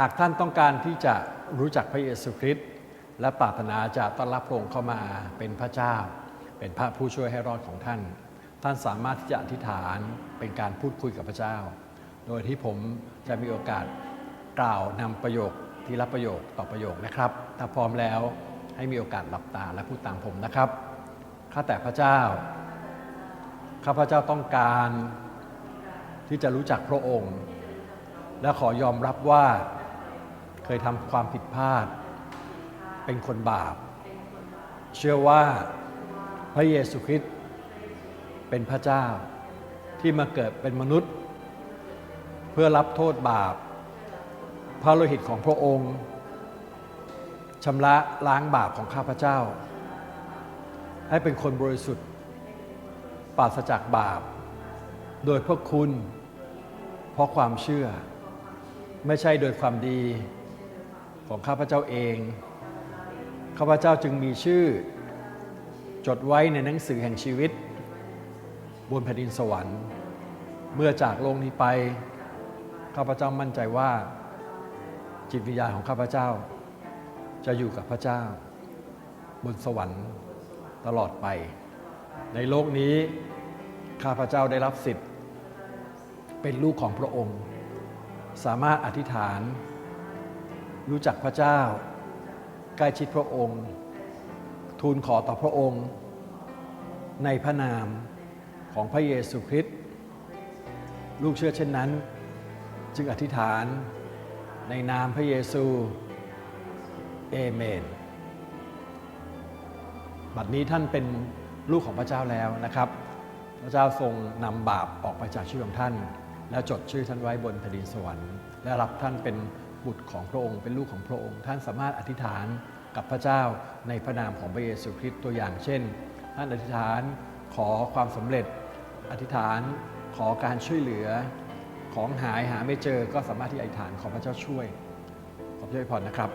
หากท่านต้องการที่จะรู้จักพระเยซูคริสต์และปรารถนาจะต้อนรับพระองค์เข้ามาเป็นพระเจ้า เป็นพระผู้ช่วยให้รอดของท่าน ท่านสามารถที่จะอธิษฐานเป็นการพูดคุยกับพระเจ้า โดยที่ผมจะมีโอกาสกล่าวนำประโยคที่รับประโยคต่อประโยคนะครับ ถ้าพร้อมแล้วให้มีโอกาสหลับตาและพูดตามผมนะครับข้าแต่พระเจ้าข้าพระเจ้าต้องการที่จะรู้จักพระองค์ และขอยอมรับว่า เคยทำความผิดพลาด เป็นคนบาป เชื่อว่าพระเยซูคริสต์เป็นพระเจ้าที่มาเกิดเป็นมนุษย์ เพื่อรับโทษบาป พระโลหิตของพระองค์ชำระล้างบาปของข้าพเจ้า ให้เป็นคนบริสุทธิ์ปราศจากบาป โดยพระคุณ เพราะความเชื่อ ไม่ใช่โดยความดี ของข้าพเจ้าเอง ข้าพเจ้าจึงมีชื่อ จดไว้ในหนังสือแห่งชีวิต บนแผ่นดินสวรรค์ เมื่อจากโลกนี้ไป ข้าพเจ้ามั่นใจว่า จิตวิญญาณของข้าพเจ้า จะอยู่กับพระเจ้า บนสวรรค์ตลอดไป ในโลกนี้ ข้าพเจ้าได้รับสิทธิ์ เป็นลูกของพระองค์ สามารถอธิษฐาน รู้จักพระเจ้า ใกล้ชิดพระองค์ ทูลขอต่อพระองค์ ในพระนามของพระเยซูคริสต์ลูกเชื่อเช่นนั้น จึงอธิษฐานในนามพระเยซูเอเมน บัดนี้ท่านเป็นลูกของพระเจ้าแล้วนะครับ พระเจ้าทรงนำบาปออกไปจากชีวิตของท่าน แล้วจดชื่อท่านไว้บนแผ่นดินสวรรค์ และรับท่านเป็น บุตรของพระองค์เป็นลูกของพระองค์ ท่านสามารถอธิษฐานกับพระเจ้าในพระนามของพระเยซูคริสต์ตัวอย่างเช่น ท่านอธิษฐานขอความสำเร็จ อธิษฐานขอการช่วยเหลือของหายหาไม่เจอก็สามารถที่อธิษฐานขอพระเจ้าช่วยขอบพระเจ้าอวยพรนะครับ